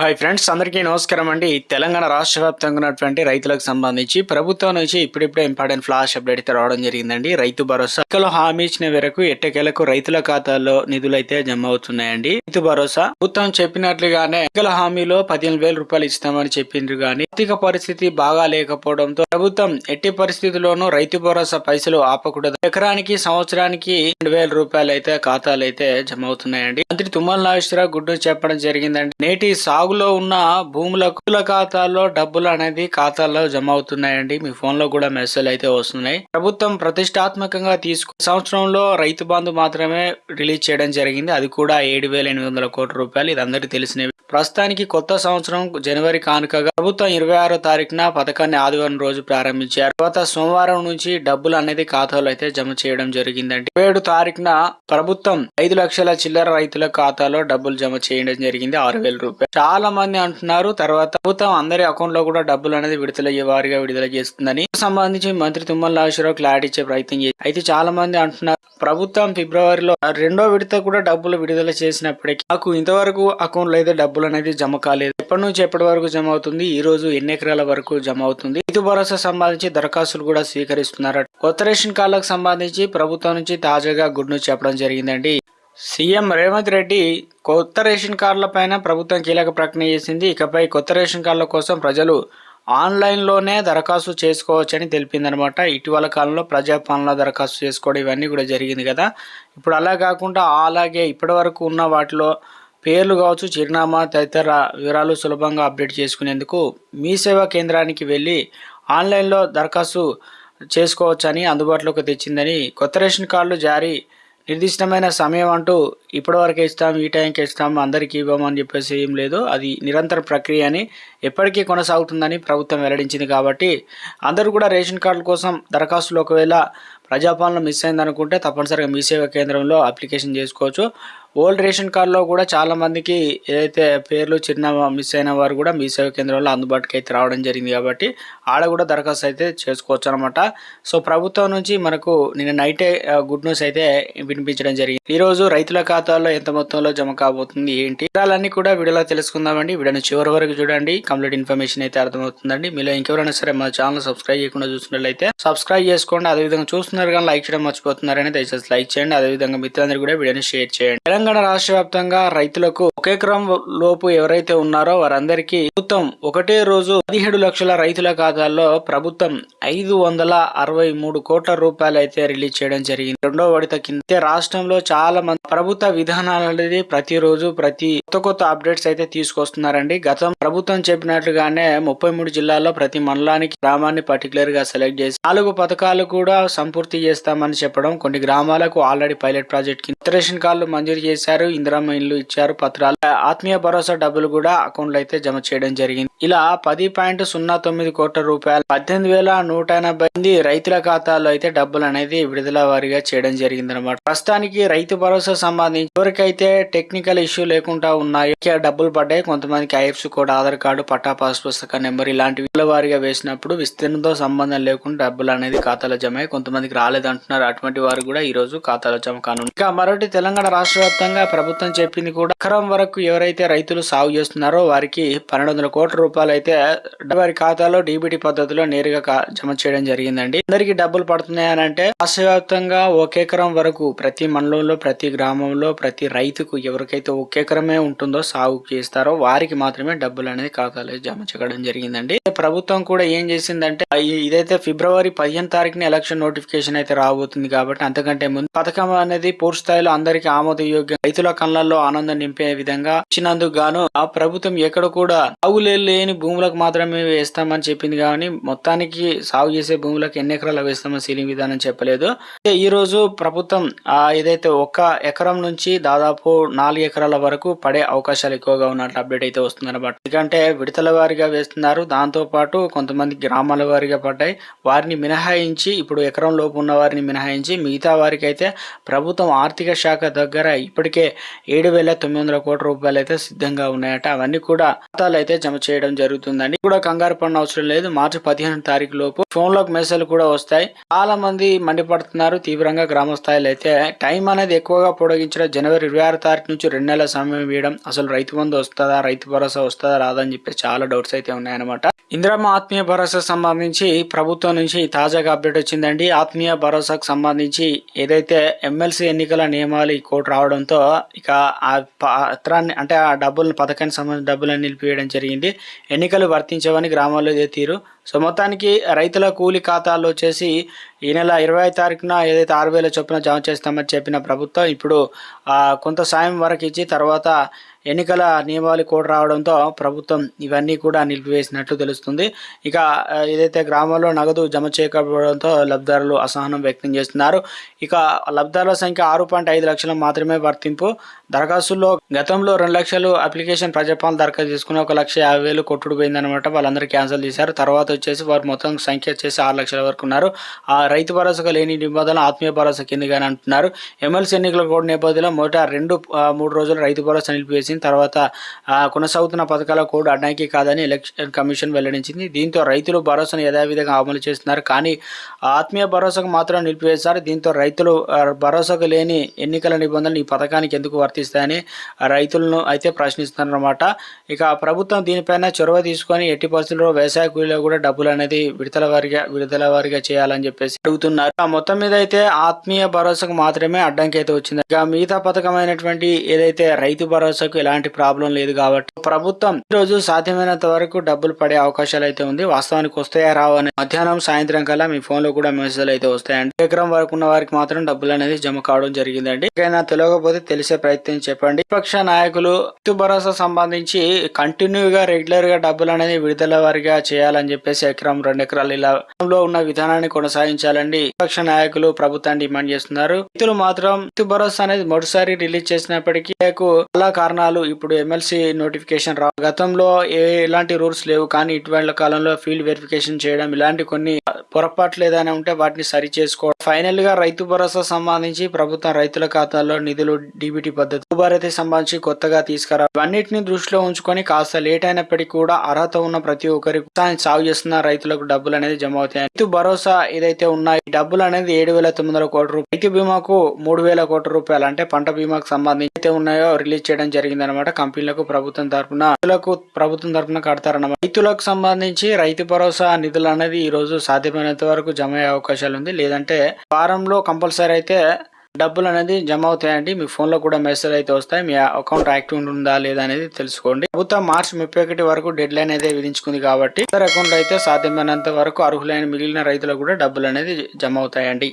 Hi friends అందరికీ నమస్కారం అండి. తెలంగాణ రాష్ట్ర వ్యాప్తంగా ఉన్నటువంటి రైతులకు సంబంధించి ప్రభుత్వం నుంచి ఇప్పుడిప్పుడే ఇంపార్టెంట్ ఫ్లాష్ అప్డేట్ అయితే రావడం జరిగిందండి. రైతు భరోసా ఎక్కలో హామీ ఇచ్చిన మేరకు ఎట్టకేలకు రైతుల ఖాతాల్లో నిధులు అయితే జమ అవుతున్నాయండి. రైతు భరోసా ప్రభుత్వం చెప్పినట్లుగానే ఎక్కల హామీలో పదిహేను వేల రూపాయలు ఇస్తామని చెప్పిండ్రు కానీ ఆర్థిక పరిస్థితి బాగా లేకపోవడంతో ప్రభుత్వం ఎట్టి పరిస్థితుల్లోనూ రైతు భరోసా పైసలు ఆపకూడదు. ఎకరానికి సంవత్సరానికి రెండు వేల రూపాయలు అయితే ఖాతాలు అయితే జమ అవుతున్నాయండి. మంత్రి తుమ్మల నాగేశ్వరరావు గుడ్డు చెప్పడం జరిగిందండి. నేటి సాగులో ఉన్న భూములకు భూముల ఖాతాల్లో డబ్బులు అనేది ఖాతాల్లో జమ అవుతున్నాయండి. మీ ఫోన్లో కూడా మెసేజ్ అయితే వస్తున్నాయి. ప్రభుత్వం ప్రతిష్టాత్మకంగా తీసుకు సంవత్సరంలో రైతు బంధు మాత్రమే రిలీజ్ చేయడం జరిగింది. అది కూడా ఏడు వేల ఎనిమిది వందల కోట్ల రూపాయలు. ఇది అందరికీ తెలిసినవి. ప్రస్తుతానికి కొత్త సంవత్సరం జనవరి కానుకగా ప్రభుత్వం ఇరవై ఆరో తారీఖున పథకాన్ని ఆదివారం రోజు ప్రారంభించారు. తర్వాత సోమవారం నుంచి డబ్బులు అనేది ఖాతాలో అయితే జమ చేయడం జరిగిందండి. ఏడు తారీఖున ప్రభుత్వం ఐదు లక్షల చిల్లర రైతుల ఖాతాలో డబ్బులు జమ చేయడం జరిగింది. ఆరు వేల రూపాయలు. చాలా మంది అంటున్నారు తర్వాత ప్రభుత్వం అందరి అకౌంట్లో కూడా డబ్బులు అనేది విడుదల వారిగా విడుదల చేస్తుందని. సంబంధించి మంత్రి తుమ్మల నాగేశ్వరరావు క్లారిటీ ఇచ్చే ప్రయత్నం చేసి అయితే చాలా మంది అంటున్నారు ప్రభుత్వం ఫిబ్రవరిలో రెండో విడత కూడా డబ్బులు విడుదల చేసినప్పటికీ నాకు ఇంతవరకు అకౌంట్లో అయితే డబ్బులు అనేది జమ కాలేదు. ఎప్పటి నుంచి ఎప్పటి వరకు జమ అవుతుంది ఈ రోజు ఎన్ని ఎకరాల వరకు జమ అవుతుంది? రైతు భరోసా సంబంధించి దరఖాస్తులు కూడా స్వీకరిస్తున్నారు కొత్త రేషన్ కార్డులకు సంబంధించి ప్రభుత్వం నుంచి తాజాగా గుడ్ న్యూస్ చెప్పడం జరిగిందండి. సీఎం రేవంత్ రెడ్డి కొత్త రేషన్ కార్డుల పైన ప్రభుత్వం కీలక ప్రకటన చేసింది. ఇకపై కొత్త రేషన్ కార్డుల కోసం ప్రజలు ఆన్లైన్లోనే దరఖాస్తు చేసుకోవచ్చని తెలిపిందనమాట. ఇటీవల కాలంలో ప్రజాపాలన దరఖాస్తు చేసుకోవడం ఇవన్నీ కూడా జరిగింది కదా. ఇప్పుడు అలా కాకుండా అలాగే ఇప్పటివరకు ఉన్న వాటిలో పేర్లు కావచ్చు చిరునామా తదితర వివరాలు సులభంగా అప్డేట్ చేసుకునేందుకు మీ సేవా కేంద్రానికి వెళ్ళి ఆన్లైన్లో దరఖాస్తు చేసుకోవచ్చని అందుబాటులోకి తెచ్చిందని కొత్త రేషన్ కార్డులు జారీ నిర్దిష్టమైన సమయం అంటూ ఇప్పటివరకు ఇస్తాం ఈ టైంకి ఇస్తాం అందరికీ ఇవ్వమని చెప్పేసి ఏం లేదు. అది నిరంతర ప్రక్రియ అని ఎప్పటికీ కొనసాగుతుందని ప్రభుత్వం వెల్లడించింది కాబట్టి అందరూ కూడా రేషన్ కార్డుల కోసం దరఖాస్తులు ఒకవేళ ప్రజాపాలన మిస్ అయిందనుకుంటే తప్పనిసరిగా మీ సేవా కేంద్రంలో అప్లికేషన్ చేసుకోవచ్చు. ఓల్డ్ రేషన్ కార్డులో కూడా చాలా మందికి ఏదైతే పేర్లు చిరునామా మిస్ అయిన వారు కూడా మీ సేవ కేంద్రంలో అందుబాటుకి అయితే రావడం జరిగింది కాబట్టి ఆడ కూడా దరఖాస్తు అయితే చేసుకోవచ్చు అనమాట సో ప్రభుత్వం నుంచి మనకు నిన్న నైటే గుడ్ న్యూస్ అయితే వినిపించడం జరిగింది. ఈ రోజు రైతుల ఖాతాల్లో ఎంత మొత్తంలో జమ కాబోతుంది ఏంటి? వివరాలన్నీ కూడా వీడియోలో తెలుసుకుందామండి. వీడియోని చివరి వరకు చూడండి. కంప్లీట్ ఇన్ఫర్మేషన్ అయితే అర్థమవుతుందండి. మీలో ఇంకెవరైనా సరే మా ఛానల్ సబ్స్క్రైబ్ చేయకుండా చూసినట్లయితే సబ్స్క్రైబ్ చేసుకోండి. అదేవిధంగా చూస్తున్నారు కానీ లైక్ చేయడం మర్చిపోతున్నారని దయచేసి లైక్ చేయండి. అదేవిధంగా మిత్రులందరూ కూడా వీడియోని షేర్ చేయండి. తెలంగాణ రాష్ట్ర వ్యాప్తంగా రైతులకు ఒక ఎకరం లోపు ఎవరైతే ఉన్నారో వారందరికీ ప్రభుత్వం ఒకటే రోజు పదిహేడు లక్షల రైతుల ఖాతాల్లో ప్రభుత్వం ఐదు వందల అరవై మూడు కోట్ల రూపాయలు అయితే రిలీజ్ చేయడం జరిగింది. రెండో విడత కింద అయితే రాష్ట్రంలో చాలా మంది ప్రభుత్వ విధానాలు అనేది ప్రతిరోజు ప్రతి కొత్త కొత్త అప్డేట్స్ అయితే తీసుకొస్తున్నారండి. గతం ప్రభుత్వం చెప్పినట్లుగానే ముప్పై మూడు జిల్లాల్లో ప్రతి మండలానికి గ్రామాన్ని పర్టికులర్గా సెలెక్ట్ చేసి నాలుగు పథకాలు కూడా సంపూర్తి చేస్తామని చెప్పడం కొన్ని గ్రామాలకు ఆల్రెడీ పైలట్ ప్రాజెక్ట్ కింద రేషన్ కార్డులు మంజూరు చేసి చేశారు ఇందిరా ఇల్లు ఇచ్చారు పత్రాలు. ఆత్మీయ భరోసా డబ్బులు కూడా అకౌంట్లో అయితే జమ చేయడం జరిగింది. ఇలా పది పాయింట్ సున్నా తొమ్మిది కోట్ల రూపాయలు పద్దెనిమిది వేల నూట ఎనభై మంది రైతుల ఖాతాలో అయితే డబ్బులు అనేది విడుదల వారిగా చేయడం జరిగింది అనమాట ప్రస్తుతానికి రైతు భరోసా సంబంధించి ఎవరికైతే టెక్నికల్ ఇష్యూ లేకుండా ఉన్నాయో డబ్బులు పడ్డాయి. కొంతమందికి ఐఎఫ్స్ కోడ్ ఆధార్ కార్డు పట్టా పాస్ పుస్తక నెంబర్ ఇలాంటివి వారిగా వేసినప్పుడు విస్తీర్ణంతో సంబంధం లేకుండా డబ్బులు అనేది ఖాతాలో జమ కొంతమందికి రాలేదంటున్నారు. అటువంటి వారు కూడా ఈ రోజు ఖాతాలో జమ కానుంది ఇంకా మరొకటి తెలంగాణ రాష్ట్ర వ్యాప్తంగా ప్రభుత్వం చెప్పింది కూడా ఎకరం వరకు ఎవరైతే రైతులు సాగు చేస్తున్నారో వారికి పన్నెండు వందల కోట్ల రూపాయలు అయితే వారి ఖాతాలో డీబీటీ పద్ధతిలో నేరుగా జమ చేయడం జరిగిందండి. అందరికి డబ్బులు పడుతున్నాయనంటే అని అంటే రాష్ట్ర ఒక ఎకరం వరకు ప్రతి మండలంలో ప్రతి గ్రామంలో ప్రతి రైతుకు ఎవరికైతే ఒక ఎకరమే ఉంటుందో సాగు చేస్తారో వారికి మాత్రమే డబ్బులు అనేది ఖాతాలో జమ చేయడం జరిగిందండి. ప్రభుత్వం కూడా ఏం చేసిందంటే ఇదైతే ఫిబ్రవరి పదిహేను తారీఖున ఎలక్షన్ నోటిఫికేషన్ అయితే రాబోతుంది కాబట్టి అంతకంటే ముందు పథకం అనేది పూర్తి స్థాయిలో అందరికీ ఆమోదయోగ్య రైతుల కళ్ళల్లో ఆనందం నింపే విధంగా ఇచ్చినందుకు గాను ఆ ప్రభుత్వం ఎక్కడ కూడా సాగులే లేని భూములకు మాత్రమే వేస్తామని చెప్పింది కానీ మొత్తానికి సాగు చేసే భూములకు ఎన్ని ఎకరాలు వేస్తామని సీలింగ్ విధానం చెప్పలేదు. అయితే ఈ రోజు ప్రభుత్వం ఏదైతే ఒక్క ఎకరం నుంచి దాదాపు నాలుగు ఎకరాల వరకు పడే అవకాశాలు ఎక్కువగా ఉన్నట్లు అప్డేట్ అయితే వస్తుంది అనమాట ఎందుకంటే విడతల వారిగా వేస్తున్నారు. దాంతో పాటు కొంతమంది గ్రామాల వారిగా పడ్డాయి. వారిని మినహాయించి ఇప్పుడు ఎకరం లోపు ఉన్న వారిని మినహాయించి మిగతా వారికి అయితే ప్రభుత్వం ఆర్థిక శాఖ దగ్గర ఇప్పటికే ఏడు వేల తొమ్మిది వందల కోట్ల రూపాయలు అయితే సిద్ధంగా ఉన్నాయట. అవన్నీ కూడా ఖాతాలు అయితే జమ చేయడం జరుగుతుందండి. కూడా కంగారు పడిన అవసరం లేదు. మార్చి పదిహేను తారీఖు లోపు ఫోన్లోకి మెసేజ్లు కూడా వస్తాయి. చాలా మంది మండిపడుతున్నారు. తీవ్రంగా గ్రామ స్థాయిలో అయితే టైం అనేది ఎక్కువగా పొడిగించడం జనవరి ఇరవై ఆరు తారీఖు నుంచి రెండు నెలల సమయం ఇవ్వడం అసలు రైతు బంధు వస్తుందా రైతు భరోసా వస్తుందా రాదని చెప్పి చాలా డౌట్స్ అయితే ఉన్నాయన్నమాట. ఇందిరమ్మ ఆత్మీయ భరోసా సంబంధించి ప్రభుత్వం నుంచి తాజాగా అప్డేట్ వచ్చిందండి. ఆత్మీయ భరోసాకు సంబంధించి ఏదైతే ఎమ్మెల్సీ ఎన్నికల నియమాలు ఈ కోర్టు దాంతో ఇక ఆ పత్రాన్ని అంటే ఆ డబ్బులను పథకానికి సంబంధించిన డబ్బులను నిలిపివేయడం జరిగింది. ఎన్నికలు వర్తించవని గ్రామాల్లో ఇదే తీరు. సో మొత్తానికి రైతుల కూలి ఖాతాల్లో వచ్చేసి ఈ నెల ఇరవై తారీఖున ఏదైతే ఆరు వేల చొప్పున జమ చేస్తామని చెప్పిన ప్రభుత్వం ఇప్పుడు కొంత సాయం వరకు ఇచ్చి తర్వాత ఎన్నికల నియమావళి కూడా రావడంతో ప్రభుత్వం ఇవన్నీ కూడా నిలిపివేసినట్లు తెలుస్తుంది. ఇక ఏదైతే గ్రామాల్లో నగదు జమ చేయకపోవడంతో లబ్ధిదారులు అసహనం వ్యక్తం చేస్తున్నారు. ఇక లబ్ధిదారుల సంఖ్య ఆరు పాయింట్ ఐదు లక్షలు మాత్రమే వర్తింపు. దరఖాస్తుల్లో గతంలో రెండు లక్షలు అప్లికేషన్ ప్రజాపాలన దరఖాస్తు తీసుకుని ఒక లక్ష యాభై వేలు కొట్టుడు పోయిందనమాట వాళ్ళందరూ క్యాన్సిల్ చేశారు. తర్వాత వచ్చేసి వారు మొత్తం సంఖ్య వచ్చేసి ఆరు లక్షల వరకు ఉన్నారు. ఆ రైతు భరోసాగా లేని నిబంధనలు ఆత్మీయ భరోసా కిందగానే అంటున్నారు. ఎమ్మెల్సీ ఎన్నికల కోడ్ నేపథ్యంలో మొదట రెండు మూడు రోజులు రైతు భరోసా నిలిపివేసింది తర్వాత కొనసాగుతున్న పథకాల కోడ్ అడ్డానికి కాదని ఎలక్షన్ కమిషన్ వెల్లడించింది. దీంతో రైతులు భరోసాను యథావిధిగా అమలు చేస్తున్నారు. కానీ ఆత్మీయ భరోసాకు మాత్రం నిలిపివేశారు. దీంతో రైతులు భరోసాకు లేని ఎన్నికల నిబంధనలు ఈ పథకానికి ఎందుకు వర్తిస్తాయని రైతులను అయితే ప్రశ్నిస్తున్నారన్నమాట. ఇక ప్రభుత్వం దీనిపైన చొరవ తీసుకొని ఎట్టి పరిస్థితుల్లో వ్యవసాయ కూలీలో కూడా డబ్బులు అనేది విడతల వారిగా విడుదల వారిగా చేయాలని చెప్పేసి అడుగుతున్నారు. ఆ మొత్తం మీద అయితే ఆత్మీయ భరోసాకు మాత్రమే అడ్డంకి అయితే వచ్చింది. ఇక మిగతా పథకమైనటువంటి ఏదైతే రైతు భరోసాకు ఎలాంటి ప్రాబ్లం లేదు కాబట్టి ప్రభుత్వం ఈ రోజు సాధ్యమైనంత వరకు డబ్బులు పడే అవకాశాలు అయితే ఉంది. వాస్తవానికి వస్తాయా రావు అని మధ్యాహ్నం సాయంత్రం కల్లా మీ ఫోన్లో కూడా మెసేజ్ అయితే వస్తాయండి. ఎకరం వరకు ఉన్న వారికి మాత్రం డబ్బులు అనేది జమ కావడం జరిగిందండి. ఇంకైనా తెలియకపోతే తెలిసే ప్రయత్నం చెప్పండి. విపక్ష నాయకులు రైతు భరోసా సంబంధించి కంటిన్యూగా రెగ్యులర్గా డబ్బులు అనేది విడుదల వారిగా చేయాలని చెప్పేసి ఎకరం రెండు ఎకరాలు ఇలా ఉన్న విధానాన్ని కొనసాగించాలండి విపక్ష నాయకులు ప్రభుత్వాన్ని డిమాండ్ చేస్తున్నారు. రైతులు మాత్రం రైతు భరోసా అనేది మొదటిసారి రిలీజ్ చేసినప్పటికీ నాకు చాలా కారణాలు ఇప్పుడు ఎమ్మెల్సీ నోటిఫికేషన్ రా గతంలో ఏ ఎలాంటి రూల్స్ లేవు కానీ ఇటీవల కాలంలో ఫీల్డ్ వెరిఫికేషన్ చేయడం ఇలాంటి కొన్ని పొరపాట్లు ఏదైనా ఉంటే వాటిని సరి చేసుకోవడం. ఫైనల్గా రైతు భరోసా సంబంధించి ప్రభుత్వం రైతుల ఖాతాల్లో నిధులు డీబీటీ పద్ధతి భూభారతి సంబంధించి కొత్తగా తీసుకురా ఇవన్నిటిని దృష్టిలో ఉంచుకొని కాస్త లేట్ అయినప్పటికీ కూడా అర్హత ఉన్న ప్రతి ఒక్కరికి సాగు చేస్తున్న రైతులకు డబ్బులు అనేది జమ అవుతాయి. రైతు భరోసా ఏదైతే ఉన్నాయో డబ్బులు అనేది ఏడు వేల తొమ్మిది వందల కోట్ల రూపాయలు. రైతు బీమాకు మూడు వేల కోట్ల రూపాయలు. అంటే పంట బీమాకు సంబంధించి అయితే ఉన్నాయో రిలీజ్ చేయడం జరిగింది అనమాట కంపెనీలకు ప్రభుత్వం తరపున. రైతులకు ప్రభుత్వం తరపున కడతారన్నమాట. రైతులకు సంబంధించి రైతు భరోసా నిధులు అనేది ఈ రోజు సాధ్యమైనంత వరకు జమ అయ్యే అవకాశాలు ఉంది. లేదంటే వారంలో కంపల్సరీ అయితే డబ్బులు అనేది జమ అవుతాయండి. మీ ఫోన్లో కూడా మెసేజ్ అయితే వస్తాయి. మీ అకౌంట్ యాక్టివ్ ఉందా లేదా అనేది తెలుసుకోండి. ప్రభుత్వం మార్చి ముప్పై ఒకటి వరకు డెడ్ లైన్ అయితే విధించుకుంది కాబట్టి ఇతర అకౌంట్ అయితే సాధ్యమైనంత వరకు అర్హులైన మిగిలిన రైతులకు కూడా డబ్బులు అనేది జమ అవుతాయండి.